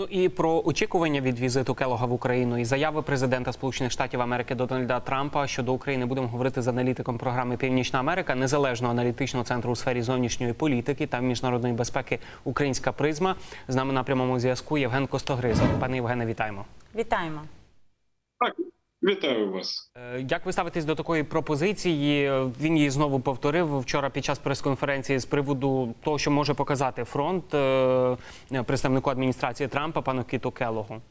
Ну і про очікування від візиту Келога в Україну і заяви президента Сполучених Штатів Америки Дональда Трампа щодо України будемо говорити з аналітиком програми Північна Америка, незалежного аналітичного центру у сфері зовнішньої політики та міжнародної безпеки Українська призма. З нами на прямому зв'язку Євген Костогризов. Пане Євгене, вітаємо. Вітаємо. Вітаю вас. Е, Як ви ставитесь до такої пропозиції? Він її знову повторив вчора під час прес-конференції з приводу того, що може показати фронт е, представнику адміністрації Трампа, пану Кіту Келогу.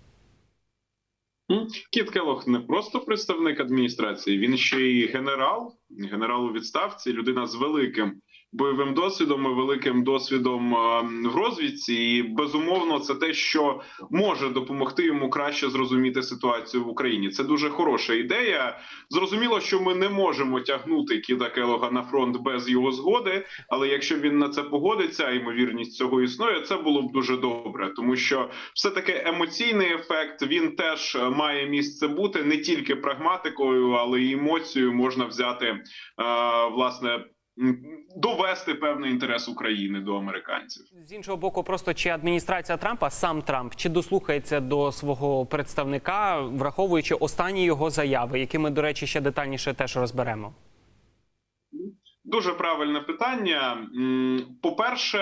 Кіт Келох не просто представник адміністрації, він ще й генерал, генерал у відставці, людина з великим бойовим досвідом і великим досвідом е, в розвідці. І безумовно, це те, що може допомогти йому краще зрозуміти ситуацію в Україні. Це дуже хороша ідея. Зрозуміло, що ми не можемо тягнути Кіта Келога на фронт без його згоди. Але якщо він на це погодиться, ймовірність цього існує, це було б дуже добре, тому що все таки емоційний ефект він теж має місце бути не тільки прагматикою, але й емоцією можна взяти е, власне. Довести певний інтерес України до американців. З іншого боку, просто чи адміністрація Трампа, сам Трамп, чи дослухається до свого представника, враховуючи останні його заяви, які ми, до речі, ще детальніше теж розберемо. Дуже правильне питання. По-перше,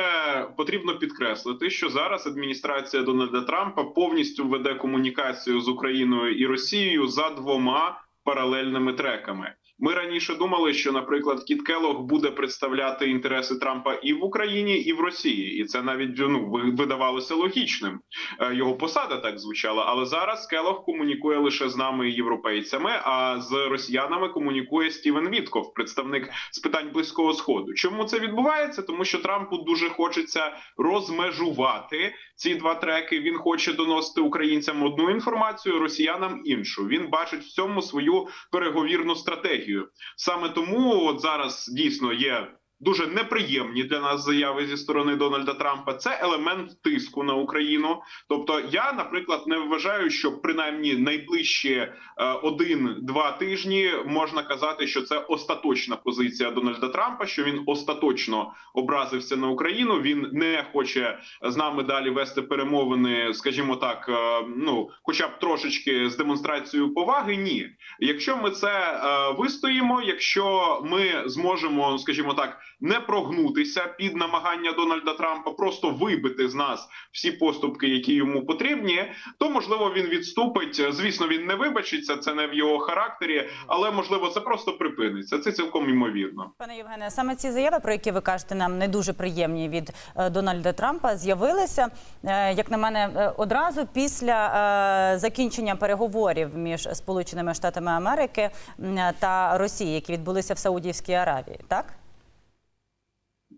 потрібно підкреслити, що зараз адміністрація Дональда Трампа повністю веде комунікацію з Україною і Росією за двома паралельними треками. Ми раніше думали, що, наприклад, Кіт Келог буде представляти інтереси Трампа і в Україні, і в Росії, і це навіть ну видавалося логічним. Е, Його посада так звучала. Але зараз Келог комунікує лише з нами, європейцями, а з росіянами комунікує Стівен Вітков, представник з питань близького сходу. Чому це відбувається? Тому що Трампу дуже хочеться розмежувати ці два треки. Він хоче доносити українцям одну інформацію, росіянам іншу. Він бачить в цьому свою переговірну стратегію. Саме тому от зараз дійсно є. Дуже неприємні для нас заяви зі сторони Дональда Трампа. Це елемент тиску на Україну. Тобто, я, наприклад, не вважаю, що принаймні найближчі е, один-два тижні можна казати, що це остаточна позиція Дональда Трампа. Що він остаточно образився на Україну. Він не хоче з нами далі вести перемовини, скажімо так, е, ну хоча б трошечки з демонстрацією поваги. Ні, якщо ми це е, вистоїмо, якщо ми зможемо, скажімо так, не прогнутися під намагання Дональда Трампа, просто вибити з нас всі поступки, які йому потрібні, то можливо він відступить. Звісно, він не вибачиться, це не в його характері, але можливо це просто припиниться. Це цілком ймовірно. Пане Євгене, саме ці заяви, про які ви кажете, нам не дуже приємні від е, Дональда Трампа, з'явилися, е, як на мене, е, одразу після закінчення переговорів між Сполученими Штатами Америки та Росією, які відбулися в Саудівській Аравії, так?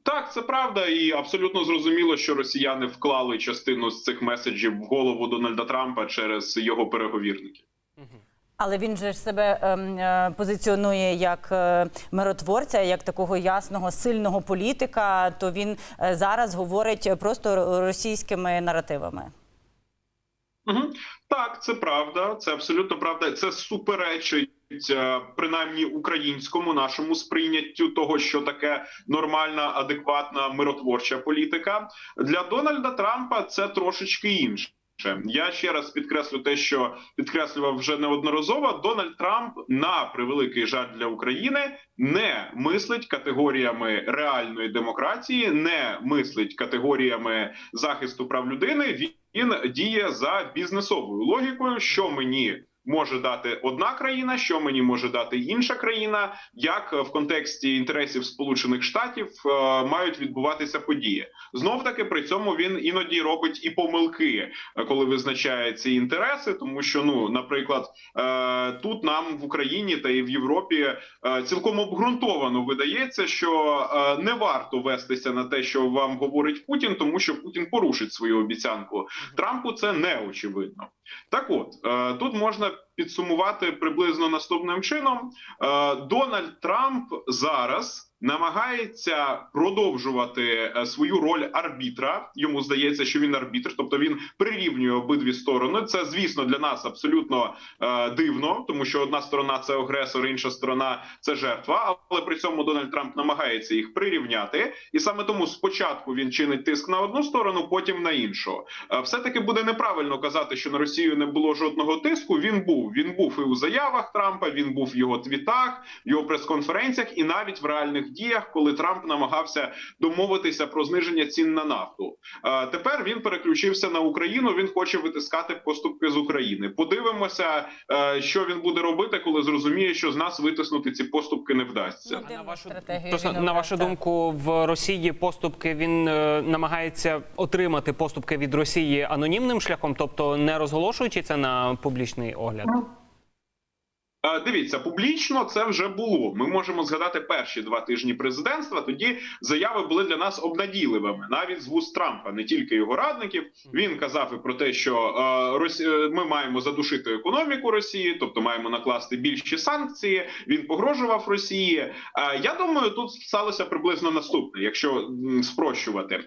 Так, це правда, і абсолютно зрозуміло, що росіяни вклали частину з цих меседжів в голову Дональда Трампа через його переговірників. Але він же ж себе ем, е, позиціонує як е, миротворця, як такого ясного, сильного політика. То він е, зараз говорить просто російськими наративами. Угу. Так, це правда, це абсолютно правда. Це суперечить. Принаймні українському нашому сприйняттю того, що таке нормальна, адекватна миротворча політика для Дональда Трампа це трошечки інше. Я ще раз підкреслю те, що підкреслював вже неодноразово. Дональд Трамп на превеликий жаль для України не мислить категоріями реальної демократії, не мислить категоріями захисту прав людини. Він діє за бізнесовою логікою, що мені може дати одна країна, що мені може дати інша країна, як в контексті інтересів Сполучених Штатів е, мають відбуватися події. Знов таки при цьому він іноді робить і помилки, е, коли визначає ці інтереси, тому що ну, наприклад, е, тут нам в Україні та і в Європі е, цілком обґрунтовано видається, що е, не варто вестися на те, що вам говорить Путін, тому що Путін порушить свою обіцянку. Трампу це не очевидно. Так, от е, тут можна підсумувати приблизно наступним чином: Е, Дональд Трамп зараз. Намагається продовжувати е, свою роль арбітра. Йому здається, що він арбітр, тобто він прирівнює обидві сторони. Це звісно для нас абсолютно е, дивно, тому що одна сторона це агресор, інша сторона це жертва. Але при цьому Дональд Трамп намагається їх прирівняти, і саме тому спочатку він чинить тиск на одну сторону, потім на іншу. Е, Все таки буде неправильно казати, що на Росію не було жодного тиску. Він був. Він був і у заявах Трампа. Він був в його твітах, в його прес-конференціях, і навіть в реальних діях, коли Трамп намагався домовитися про зниження цін на нафту. Тепер він переключився на Україну. Він хоче витискати поступки з України. Подивимося, е, що він буде робити, коли зрозуміє, що з нас витиснути ці поступки не вдасться. Ну, А на вашу стратегія просто на вашу думку, в Росії поступки він е, намагається отримати поступки від Росії анонімним шляхом, тобто не розголошуючи це на публічний огляд. Е, Дивіться, публічно це вже було. Ми можемо згадати перші два тижні президентства. Тоді заяви були для нас обнадійливими, навіть з вуст Трампа, не тільки його радників. Він казав і про те, що е, е, ми маємо задушити економіку Росії, тобто маємо накласти більші санкції. Він погрожував Росії. Я думаю, тут сталося приблизно наступне, якщо спрощувати.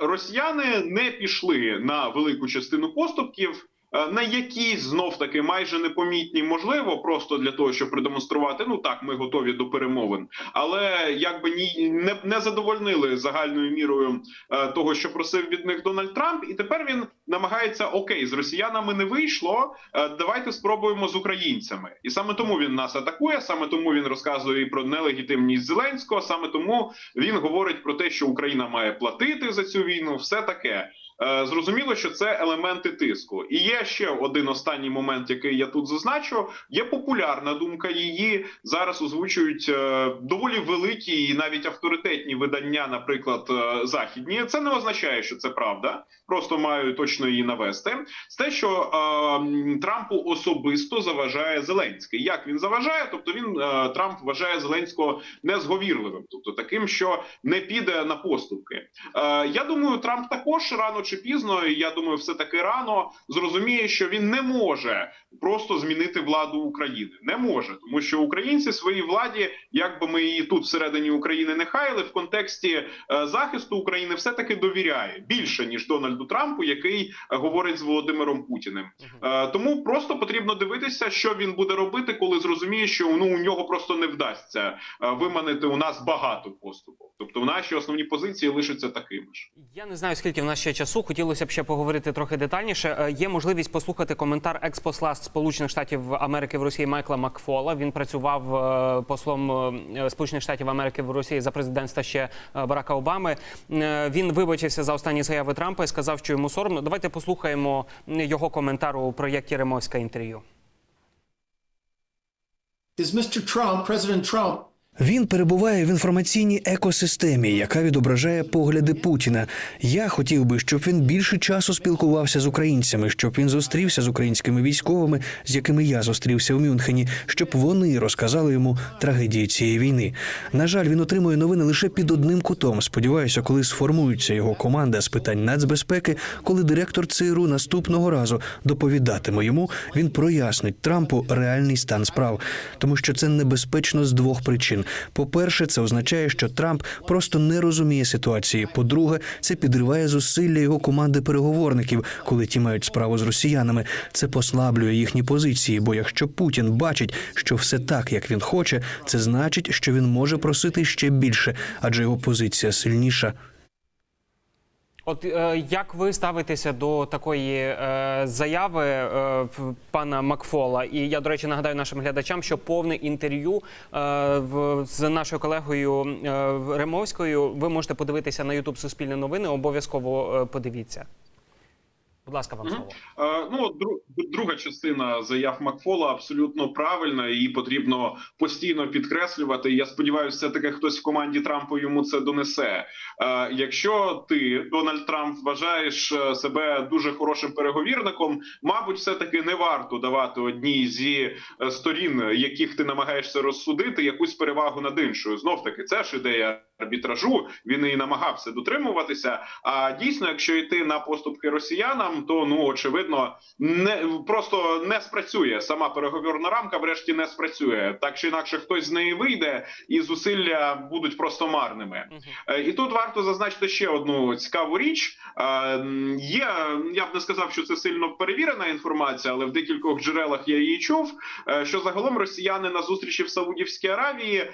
Росіяни не пішли на велику частину поступків. Е, На якісь знов таки майже непомітні, можливо, просто для того, щоб продемонструвати. Ну так, ми готові до перемовин, але якби ні не, не задовольнили загальною мірою е, того, що просив від них Дональд Трамп, і тепер він намагається окей, з росіянами не вийшло. е, давайте спробуємо з українцями, і саме тому він нас атакує. Саме тому він розказує і про нелегітимність Зеленського. Саме тому він говорить про те, що Україна має платити за цю війну. Все таке. Е, Зрозуміло, що це елементи тиску. І є ще один останній момент, який я тут зазначу. Є популярна думка. Її зараз озвучують е, доволі великі і навіть авторитетні видання, наприклад, е, західні. Це не означає, що це правда. Просто маю точно її навести. З те, що е, Трампу особисто заважає Зеленський. Як він заважає? Тобто він е, Трамп вважає Зеленського незговірливим, тобто таким, що не піде на поступки. Е, я думаю, Трамп також рано чи пізно, я думаю, все таки рано зрозуміє, що він не може просто змінити владу України. Не може, тому що українці своїй владі, як би ми її тут всередині України не хаяли, в контексті е, захисту України все таки довіряє більше ніж Дональду Трампу, який говорить з Володимиром Путіним. Е, тому просто потрібно дивитися, що він буде робити, коли зрозуміє, що ну у нього просто не вдасться е, виманити у нас багато поступок. Тобто, наші основні позиції лишаться такими ж. Я не знаю, скільки в нас ще часу. Хотілося б ще поговорити трохи детальніше. Є можливість послухати коментар експосла Сполучених Штатів Америки в Росії Майкла Макфола. Він працював е, послом е, Сполучених Штатів Америки в Росії за президентства ще е, Барака Обами. Він вибачився за останні заяви Трампа і сказав, що йому соромно. Давайте послухаємо його коментар у проєкті Ремовська інтерв'ю. Is Mr. Trump, President Trump, Він перебуває в інформаційній екосистемі, яка відображає погляди Путіна. Я хотів би, щоб він більше часу спілкувався з українцями, щоб він зустрівся з українськими військовими, з якими я зустрівся у Мюнхені, щоб вони розказали йому трагедії цієї війни. На жаль, він отримує новини лише під одним кутом. Сподіваюся, коли сформується його команда з питань нацбезпеки, коли директор ЦРУ наступного разу доповідатиме йому, він прояснить Трампу реальний стан справ, тому що це небезпечно з двох причин. По-перше, це означає, що Трамп просто не розуміє ситуації. По-друге, це підриває зусилля його команди переговорників, коли ті мають справу з росіянами. Це послаблює їхні позиції. Бо якщо Путін бачить, що все так, як він хоче, це значить, що він може просити ще більше, адже його позиція сильніша. От е, як ви ставитеся до такої е, заяви е, пана Макфола? І я, до речі, нагадаю нашим глядачам, що повне інтерв'ю в, з нашою колегою Ремовською ви можете подивитися на Ютуб Суспільне новини. Обов'язково подивіться. Будь ласка, вам слово. Е, Ну, друга частина заяв Макфола абсолютно правильна. Її потрібно постійно підкреслювати. Я сподіваюся, все таки хтось в команді Трампа йому це донесе. Е, Якщо ти, Дональд Трамп, вважаєш е, себе дуже хорошим переговірником, мабуть, все таки не варто давати одній зі сторін, яких ти намагаєшся розсудити, якусь перевагу над іншою. Знов таки, це ж ідея арбітражу. Він і намагався дотримуватися. А дійсно, якщо йти на поступки росіянам, то ну очевидно не просто не спрацює. Сама переговорна рамка, врешті, не спрацює. Так чи інакше, хтось з неї вийде, і зусилля будуть просто марними. Е, І тут варто зазначити ще одну цікаву річ. Е, Є я б не сказав, що це сильно перевірена інформація, але в декількох джерелах я її чув. е, Що загалом росіяни на зустрічі в Саудівській Аравії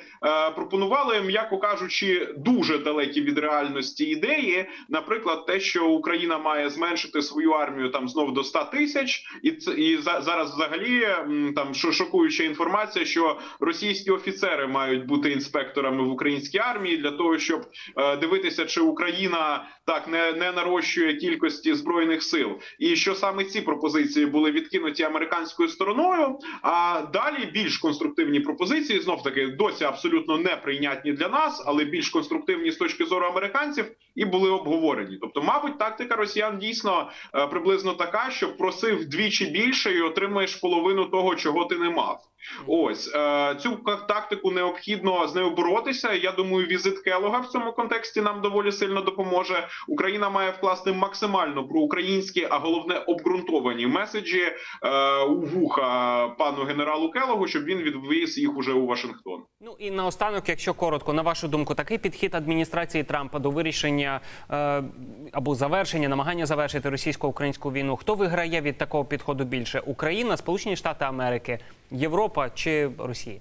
пропонували, м'яко кажучи, дуже далекі від реальності ідеї. Наприклад, те, що Україна має зменшити свою армію там знов до 100 тисяч, і це і за, зараз взагалі там шокуюча інформація, що російські офіцери мають бути інспекторами в українській армії для того, щоб е, дивитися, чи Україна так не, не нарощує кількості збройних сил, і що саме ці пропозиції були відкинуті американською стороною. А далі більш конструктивні пропозиції знов таки досі абсолютно неприйнятні для нас, але більш конструктивні з точки зору американців і були обговорені. Тобто, мабуть, тактика росіян дійсно е, приблизно така, що просив двічі більше і отримаєш половину того, чого ти не мав. Ось е, цю тактику необхідно з нею боротися. Я думаю, візит Келога в цьому контексті нам доволі сильно допоможе. Україна має вкласти максимально проукраїнські, а головне обґрунтовані меседжі е, у вуха пану генералу Келогу, щоб він відвіз їх уже у Вашингтон. Ну і наостанок, якщо коротко, на вашу думку, такий підхід адміністрації Трампа до вирішення е, або завершення, намагання завершити російсько-українську війну. Хто виграє від такого підходу більше? Україна, Сполучені Штати Америки, Європа чи Росія?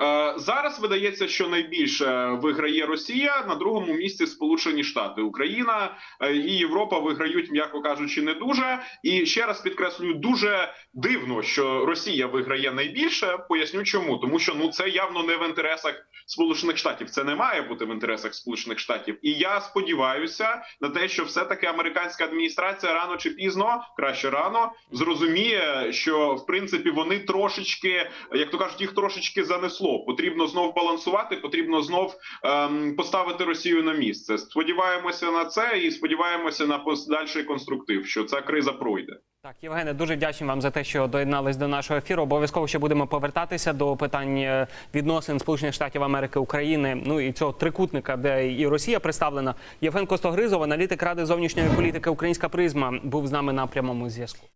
Е, Зараз видається, що найбільше виграє Росія на другому місці Сполучені Штати, Україна е, і Європа виграють, м'яко кажучи, не дуже. І ще раз підкреслюю, дуже дивно, що Росія виграє найбільше. Поясню, чому тому, що ну це явно не в інтересах Сполучених Штатів. Це не має бути в інтересах Сполучених Штатів. І я сподіваюся на те, що все таки американська адміністрація рано чи пізно, краще рано, зрозуміє, що в принципі вони трошечки, як то кажуть, їх трошечки занесло. Потрібно знов балансувати, потрібно знов ем, поставити Росію на місце. Сподіваємося на це і сподіваємося на подальший конструктив, що ця криза пройде. Так, Євгене, дуже вдячний вам за те, що доєднались до нашого ефіру. Обов'язково ще будемо повертатися до питань е, відносин Сполучених Штатів Америки України. Ну і цього трикутника, де і Росія представлена. Євген Костогризов, аналітик ради зовнішньої політики Українська призма, був з нами на прямому зв'язку.